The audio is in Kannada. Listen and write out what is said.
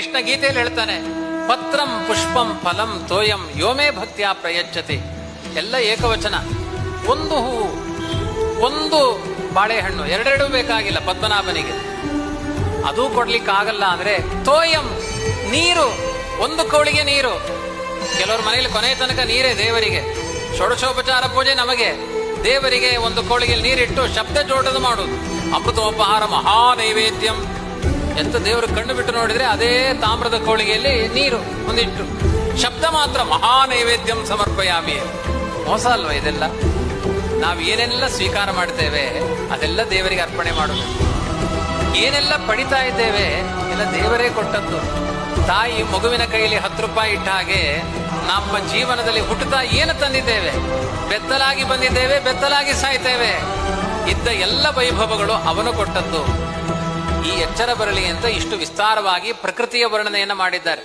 ಕೃಷ್ಣ ಗೀತೆಯಲ್ಲಿ ಹೇಳ್ತಾನೆ, ಪತ್ರಂ ಪುಷ್ಪಂ ಫಲಂ ತೋಯಂ ಯೋಮೇ ಭಕ್ತಿಯ ಪ್ರಯಚ್ಛತಿ. ಎಲ್ಲ ಏಕವಚನ. ಒಂದು ಹೂವು, ಒಂದು ಬಾಳೆಹಣ್ಣು, ಎರಡೆರಡು ಬೇಕಾಗಿಲ್ಲ ಪದ್ಮನಾಭನಿಗೆ. ಅದು ಕೊಡ್ಲಿಕ್ಕಾಗಲ್ಲ ಅಂದ್ರೆ ತೋಯಂ ನೀರು, ಒಂದು ಕೋಳಿಗೆ ನೀರು. ಕೆಲವ್ರ ಮನೆಯಲ್ಲಿ ಕೊನೆಯ ತನಕ ನೀರೇ ದೇವರಿಗೆ. ಷೋಡಶೋಪಚಾರ ಪೂಜೆ ನಮಗೆ. ದೇವರಿಗೆ ಒಂದು ಕೋಳಿಗೆ ನೀರಿಟ್ಟು ಶಬ್ದ ಜೋಟದ ಮಾಡುದು ಅಮೃತೋಪಹಾರ ಮಹಾ ನೈವೇದ್ಯಂ ಎಂತ ದೇವರು ಕಣ್ಣು ಬಿಟ್ಟು ನೋಡಿದ್ರೆ ಅದೇ ತಾಮ್ರದ ಕೋಳಿಗೆಯಲ್ಲಿ ನೀರು, ಒಂದಿಟ್ಟು. ಶಬ್ದ ಮಾತ್ರ ಮಹಾ ನೈವೇದ್ಯಂ ಸಮರ್ಪಯಾಮಿ. ಮೋಸ ಅಲ್ವಾ ಇದೆಲ್ಲ? ನಾವು ಏನೆಲ್ಲ ಸ್ವೀಕಾರ ಮಾಡ್ತೇವೆ, ಅದೆಲ್ಲ ದೇವರಿಗೆ ಅರ್ಪಣೆ ಮಾಡೋದು. ಏನೆಲ್ಲ ಪಡಿತಾ ಇದ್ದೇವೆ, ಎಲ್ಲ ದೇವರೇ ಕೊಟ್ಟದ್ದು. ತಾಯಿ ಮಗುವಿನ ಕೈಯಲ್ಲಿ ಹತ್ತು ರೂಪಾಯಿ ಇಟ್ಟ ಹಾಗೆ ನಮ್ಮ ಜೀವನದಲ್ಲಿ ಹುಟ್ಟುತ್ತಾ ಏನು ತಂದಿದ್ದೇವೆ? ಬೆತ್ತಲಾಗಿ ಬಂದಿದ್ದೇವೆ, ಬೆತ್ತಲಾಗಿ ಸಾಯ್ತೇವೆ. ಇದ್ದ ಎಲ್ಲ ವೈಭವಗಳು ಅವನು ಕೊಟ್ಟದ್ದು. ಈ ಎಚ್ಚರ ಬರಲಿ ಅಂತ ಇಷ್ಟು ವಿಸ್ತಾರವಾಗಿ ಪ್ರಕೃತಿಯ ವರ್ಣನೆಯನ್ನು ಮಾಡಿದ್ದಾರೆ.